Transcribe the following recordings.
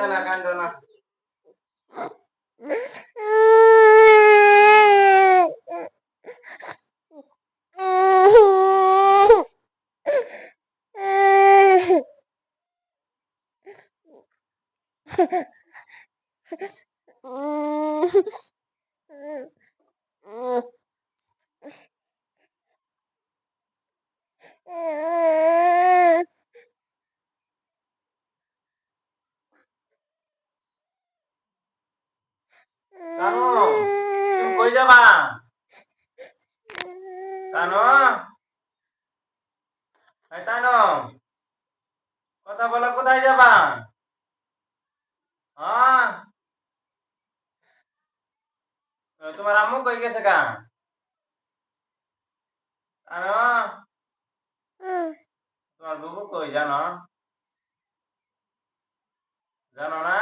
কান্দো না কান্দো না কানু তুমি কই যাবা কানু এই কানু কথা বলো কোথায় যাবা হ্যাঁ এ, তোমার আম্মু কই গেছে কা কানু তোমার বুবু কই জানো জানো না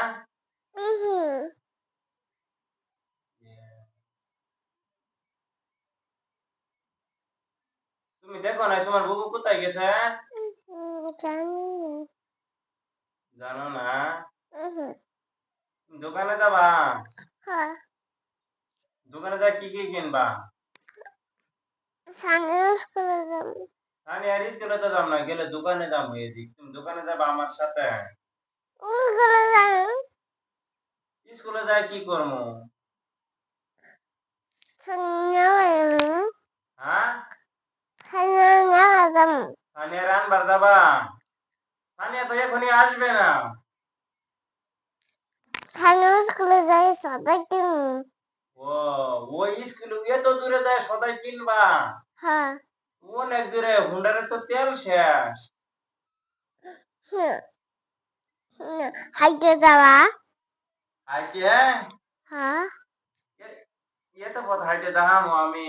তুমি দেখো না তোমার বুবু কোথায় গেছে? জানো না? দোকানে যাবা? দোকানে যা কি কি কিনবা? আমি আর স্কুলে তো যাব না গেলে দোকানে যাব এদিক তুমি দোকানে যাবা আমার সাথে? স্কুলে যাই কি করব হ্যাঁ? সানিয়া রানবার যাবা সানিয়া তো এখনই আসবে না স্কুলে যাই সবাই কিনু ও ওই স্কুলে এত দূরে যায় সদাই কিনবা হ্যাঁ অনেক দূরে হুন্ডারের তো তেল শেষ হাইটে যাওয়া হাইটে হ্যাঁ তো পথ হাইটে যাহামো আমি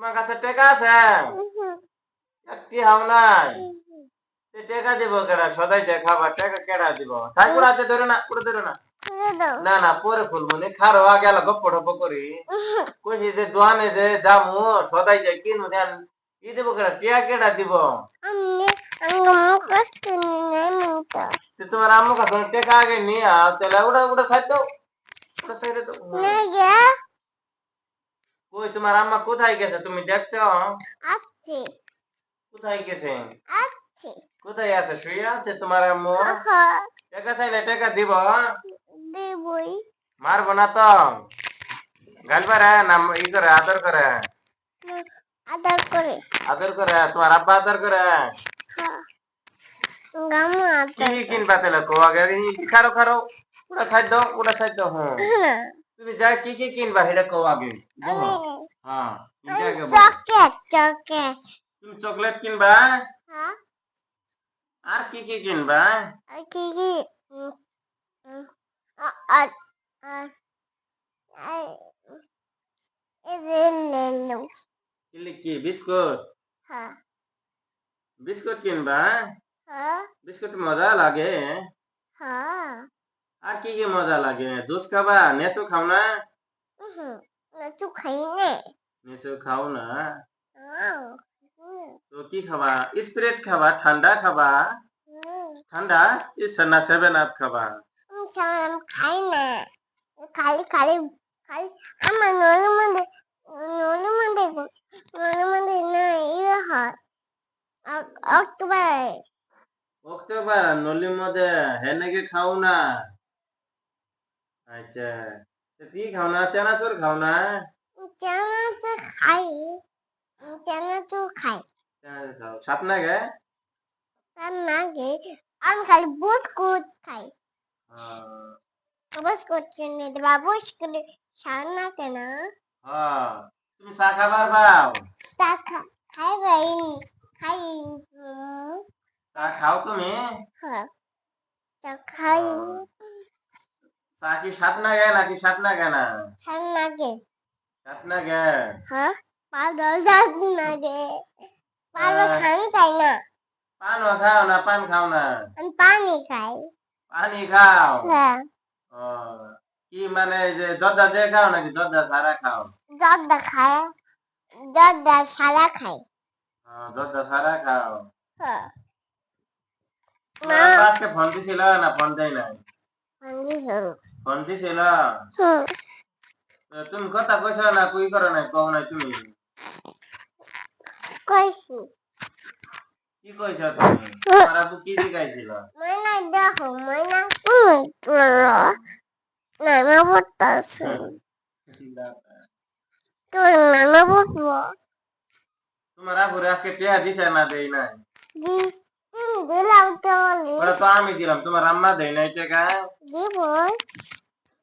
তোমার কাছে টেকা আছে? একটি হাও নাই। টেকা দিব কেডা? সদাই দেখাবা টেকা কেডা দিব? তাই পুরাতে ধরে না পুরো ধরে না। দাও। না না পরে খুলবো নি খারো আগে আলো গপ্প টপ্প করি। কইছি যে দোয়ানে যে যামু সদাই যে কিনু দেন। ই দিব কেডা? টিয়া কেডা দিব? তোমার আম্মু কাছে টেকা আগে নিয়ে তাহলে উড়া উড়া খাই দাও। তো না গে। কই তোমার আম্মা কোথায় গেছে? তুমি দেখছ? আছে। কোথায় গেছে? আছে। কোথায় আছে? শুয়ে আছে তোমার আম্মু? হ্যাঁ টাকা চাইলে টাকা দিব দেবই। মারবো না তো। গালবার না ই করে আদর করে। আদার করে। আদর করে তোমার আব্বা আদর করে। হ্যাঁ গামু কি কিনবা তাহলে? কো আগে খারো খারো ওটা খাদ্য ওটা খাদ্য হ্যাঁ। তুমি যা কি কি কিনবা সেটা কো আগে। বলো। হ্যাঁ এটা আগে বলো। চকেট চকেট তুমি চকলেট কিনবা? হ্যাঁ। আর কি কি কিনবা? আর কি কি? উম, উম, আ- আর আর আর এদের লেলো কিলি কি বিস্কুট? হ্যাঁ। বিস্কুট কিনবা? হ্যাঁ। বিস্কুট মজা লাগে। হ্যাঁ। আর কি কি মজা লাগে? জুস খাবা? নেচু খাও না? হুম না তো খাই নে। নেচু খাও না? হ্যাঁ হুম তো কি খাবা? স্প্রেড খাবা? ঠান্ডা খাবা? হুম ঠান্ডা? ইসানা সেভেন আপ খাবা। আমি সামান খাই না। খালি খালি খালি আমার নলের মধ্যে নলের মধ্যে নলের মধ্যে না ইয়ে হয় অক্টোবর। ওকে ব্যাপার নলির মধ্যে হে নাকি খাও না। আচ্ছা তো কি খাও না চানাচুর খাও না চানাচুর খাই চানাচুর খাই চানাচুর খাও সাত না গে তার নাগে আমি খালি বিস্কুট খাই হ্যাঁ বিস্কুট কিনে দেবা বিস্কুট সানা কেন হ্যাঁ। তুমি চা খাবার পাও তা খা- খাইবাই খাই উম, চা খাও তুমি হ্যাঁ তা খাই চা কি সাত না গে নাকি সাত না? গে না সার নাগে সাত না গে হ্যাঁ পাউডার সার নাগে পাউডার হ্যাঁ। খান চাই না। পানও খাও না পান খাও না? আমি পানি খাই। পানি খাও? হ্যাঁ। কি মানে যে জর্দা দিয়ে খাও নাকি জর্দা ছাড়া খাও? জর্দা খাই জর্দা সারা খাই জর্দা ছাড়া খাও? হ্যাঁ। আজকে ফোন দিছিল না ফোন দেয় নাই? তো তুমি কথা কইছো না কুই করো নাই কও নাই তুমি? কইছি। কি কইছো তুমি? তোমার আব্বু কি শিখাইছিল? ময়না দেখো ময়না কোন তোরা নানা পড়তাছে তোর নানা পড়ব তোমার আব্বুরে আজকে টিয়া দিছে না দেই নাই? তুমি দিলাম তো বলি ওটা তো আমি দিলাম তোমার আম্মা দেই নাই টাকা। দিব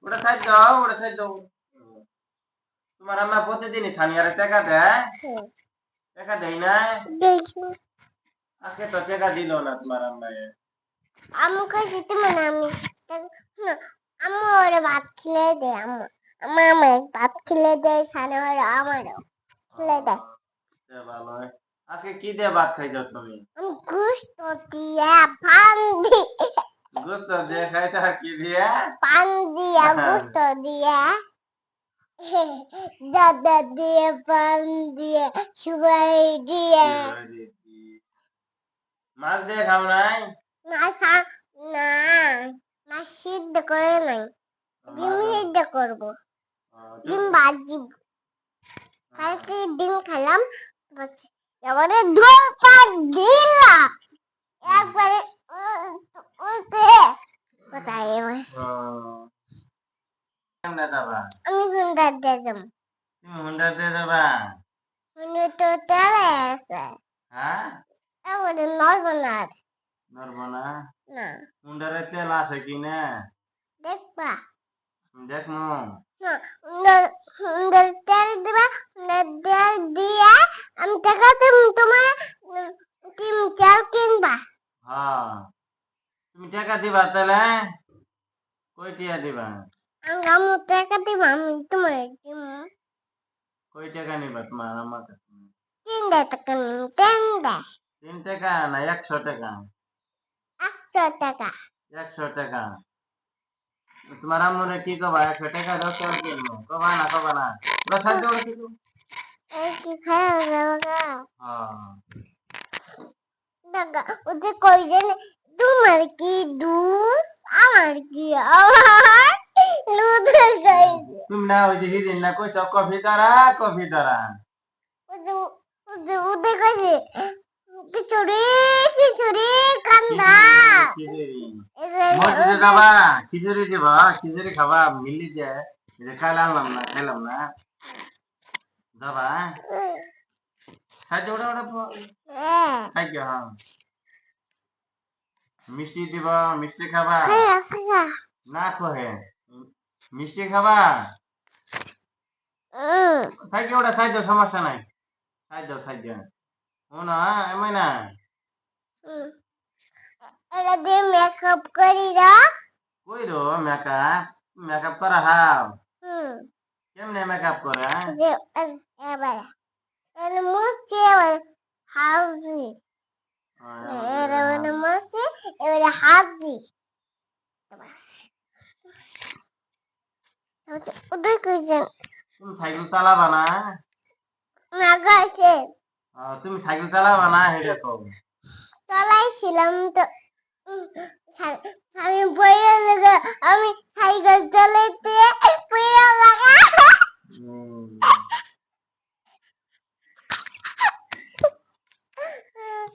ওটা সাইড দাও ওটা সাইড দাও। তোমার আম্মা প্রতিদিনই ছানিয়ারে টাকা দেয়। টাকা দেই না। আজকে তো টাকা দিল না তোমার আম্মা আমি কইছি তুমি না আমি আমি ওরে ভাত খেলে দে আমু আমার আমার ভাত খেলে দে সাড়ে ওরে আমারও খেলে দে। সে ভালো আজকে কি দিয়ে ভাত খাইছো তুমি? গুস্ত দিয়া পান দি গোস্ত দিয়ে খাইছো আর কি দিয়ে পান দিয়া গুস্ত দিয়া দাদা দিয়ে পান দিয়ে সুপারি দিয়ে মাছ দিয়ে খাও নাই সা- না না সিদ্ধ করে নাই ডিম সিদ্ধ করব ডিম ভাজি কালকে ডিম খেলাম এবারে দুটা দিলা একবারে উম, উল্টে কোথায় বস কেমনে দেবা দিলাম তুমি হুন্ডা দিয়ে দেবা। মনে তো তেলে আছে হ্যাঁ? এবারে নড়বো না। নড়বো না? না। হুন্ডারে তেল আছে কি না? দেখবা। দেখমু। না সুন্দর তেল দিবা সুন্দর তেল দিয়া আমি টাকা তুমি তোমার তুমি তেল কিনবা। হ্যাঁ। তুমি টাকা দিবা তাহলে কই টিয়া দিবা? আমি আমি টাকা দিবা আমি তোমার দিব। কই টাকা নিবা তোমার আমার কাছে তিনটা টাকা নিন তিনটা। তিন টাকা না একশো টাকা। একশো টাকা। একশো টাকা। তোমার আম্মুরে কি কবা একশো টাকা দাও কিনবো কবা না কবা না। তো এই কি ওদের কই জানে তোমার কি দুধ আমার কি আমার তুমি না ওই যে হিদিন না কইছ কফি দ্বারা কফি দ্বারা ওদের কইছে খিচুড়ি খিচুড়ি কান্দা। মসজিদে যাবা খিচুড়ি দিবা খিচুড়ি খাবা মিলি যে এই যে খাইলে আনলাম না খাইলাম না। যাবা সাহায্য ওটা ওটা খাই হ্যাঁ। মিষ্টি দিবা মিষ্টি খাবা। না খোহে। মিষ্টি খাবা? খাই ওটা খাই দাও সমস্যা নাই। খাই দাও খাই দাও ও না এমন না? এটা দিয়ে মেকআপ করি না। কই রো মেকআপ? মেকআপ করা হাও হুম। কেমনে মেকআপ করে? এবার এর মুছে এবার হাউজি এবার মানে মুছে এবার হাউজি ওদের কইছেন তুমি সাইকেল চালাবা না? তুমি সাইকেল চালাবা না? হেঁটে তো। চলাইছিলাম তো। আমি বইয়ে লাগা আমি সাইকেল চালাইতে বইয়ে লাগা।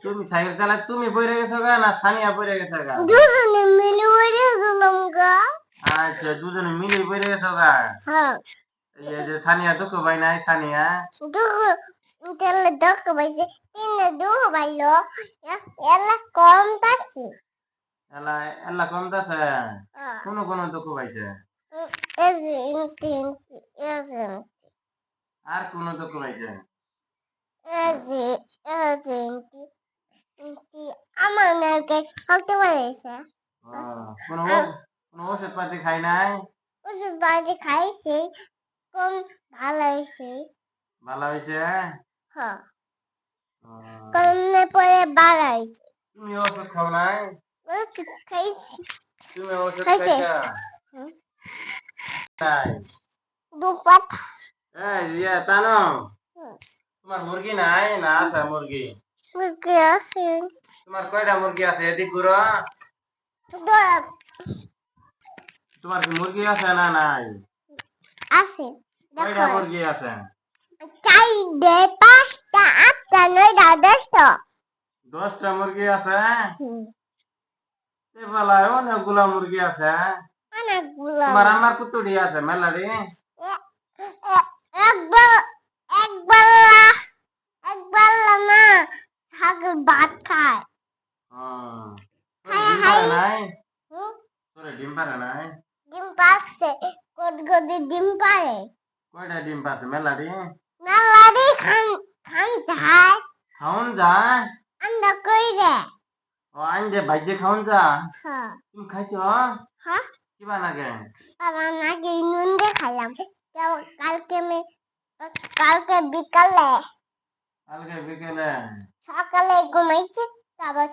তুমি সাইকেল চালা তুমি পড়ে গেছো গা না সানিয়া পড়ে গেছো গা? দুজনে মিলে উড়ে গেলাম গা। আচ্ছা দুজনে মিলে পড়ে গেছো গা হ্যাঁ এই যে সানিয়া দুঃখ ভাই নাই সানিয়া দুঃখ তাহলে দুঃখ পাইছে তিনটে দুঃখ পাইলো এলা কম থাকছে এলা এলা কম দাছে কোন কোন দুঃখ এসে এসে আর কোন দুঃখ এসে এসে ইনকি আমার নাকে হতে পারেছে কোন কোন ওষুধ পাতি খাই নাই? ওষুধ বাড়ি খাইছে কম ভালো হয়েছে। ভালো হয়েছে? হ্যাঁ ও, কমে পরে বাড়াইছে তুমি ওষুধ খাও নাই? ওষুধ খাইছি। তুমি ওষুধ খাইছে? খাইছা? নাই দুপাত এই ইয়ে তানো তোমার মুরগি নাই না আছে মুরগি? মুরগি আছে। তোমার কয়টা মুরগি আছে এদিক ঘুরো। তোমার কি মুরগি আছে না নাই? আছে কয়টা মুরগি আছে? চারটে পাঁচটা আটটা নয়টা দশটা। দশটা মুরগি আছে? বেলায় অনেকগুলা মুরগি আছে। অনেকগুলো। তোমার আমার কুতুড়ি আছে মেলারি? একবার না ছাগল ভাত খায়। ডিম পারে নাই? তোরে ডিম পারে নাই? ডিম পাচ্ছে। কত কত ডিম পারে? কয়টা ডিম পাচ্ছে? মেলারি মেলারি খান খান যায়। খাওন যা আন্দা কইরে ও আইন দে ভাইজে খাওন যা। হ্যাঁ। তুমি খাইছ? হ্যাঁ। কিবা নাগে আর আগে নুন দিয়ে খাইলাম। কালকে আমি কালকে বিকালে। কালকে বিকেলে? সকালে ঘুমাইছি তারপর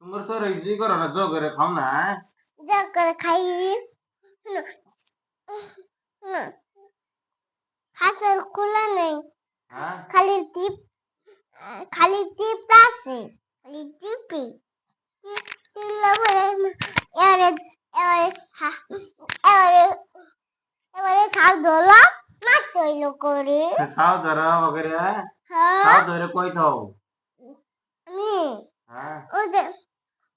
তোমার তোর ই করো না জো করে খাও না যা করে খাই হাতের খোলা নেই হ্যাঁ খালি টিপ খালি টিপ আছে খালি টিপি এবারে এবারে এবারে এবারে শাক ধরলো মাছ তৈল করে খাও ধরো বগরে হ্যাঁ খাও ধরে কই থাও আমি হ্যাঁ ওদের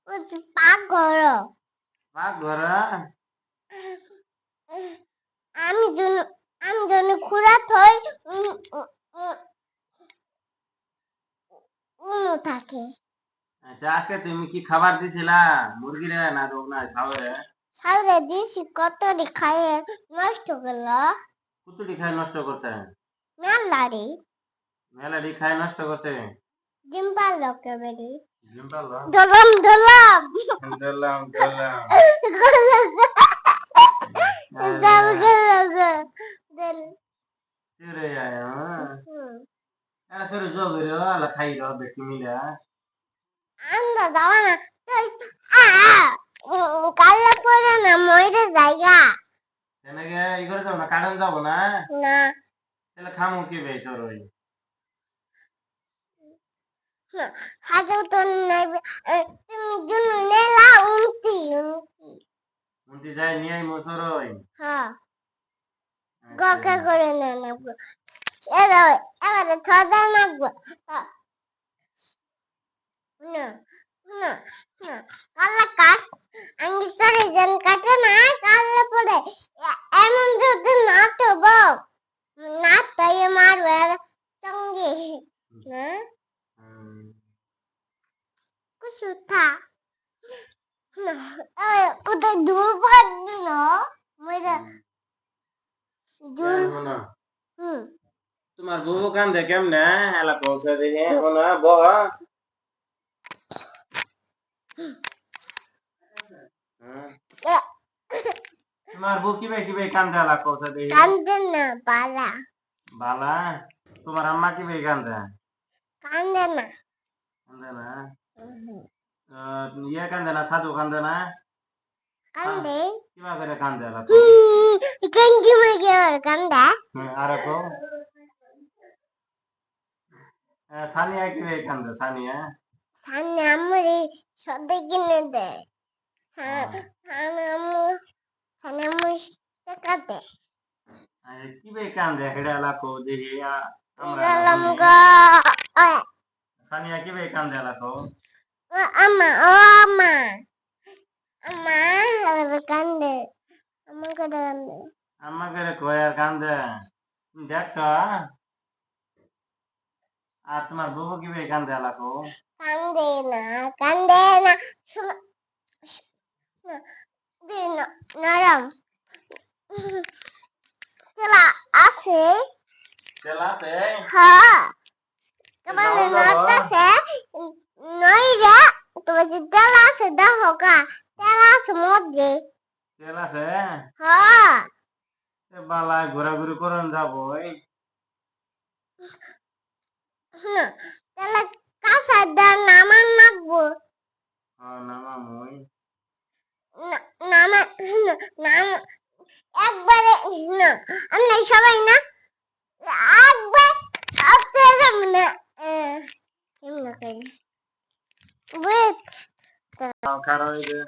ওদের পাক করো আমি জন আমি জন খুঁড়া থই উনু থাকে। আচ্ছা আজকে তুমি কি খাবার দিছিলা? মুরগিরে না রোগ না ছাওরে সাউরে দিছি কত খাইয়ে নষ্ট করল? কুতুটি খাই নষ্ট করছে? মেলারি। মেলাডি খাই নষ্ট করছে? ডিম্পাল লোকে বেরি ডিম পারল দলাম দলাম দিলাম দিলাম দল গল দল চুরে আয় হ্যাঁ চুরে আলা খাই রো বেটি মিলা আন্দা দাও না আ কালে পরে না মইরে জায়গা তেনেকে ই করে যাব না কারণ যাব না না তাহলে খামু কি বেশ ওর তুমি জন্য নেলা উন্তি উন্তি মুন্তি যাই নিয়ে আই মোচর ওই হ্যাঁ করে না তাই মারবে সঙ্গে তোমার কান্দে কেমনে? এলা পৌঁছে শোনা বহ। তোমার বউ কান্দে পৌঁছে কান্দে না পালা বালা? তোমার আম্মা কিবে কান্দে? কান্দে না। কান্দে না? ইয়ে কান্দে না সাধু কান্দে না কান্দে। কিবা করে কান্দে হুম, গেঞ্জি মেগে ওর কান্দে। আরে কো সানিয়া কিবে কান্দে সানিয়া? সামনে আমরে সদে কিনে দেয় সামনে আমু সামনে আমু টাকা দেয় কিবে কান্দে হেডা এলা কো দেখি আমরা সানিয়া কি বে কান্দে লাগো আমা ও আমা আমা হবে কান্দে আমার কথা কান্দে আম্মা করে কয় আর কান্দে তুমি দেখছ আর তোমার বুবু কি বে কান্দে লাগো কান্দে না কান্দে না শোনা- শোনা- দে না নরম চলা আছে তেল আছে হ্যাঁ কেবল যাও, যাও। নটাছে নই রে তোমার যে তেল আছে দেখো কা তেল আছে মধ্যে তেল আছে হ্যাঁ এ ঘোরাঘুরি করন যাব এই তাহলে কাঁচা দা নামান নাকবো হ্যাঁ নামা না- নামা একবারে না আমরা সবাই না একবার আসতে যাব না কেমন করে Evet. Ankara'ydı.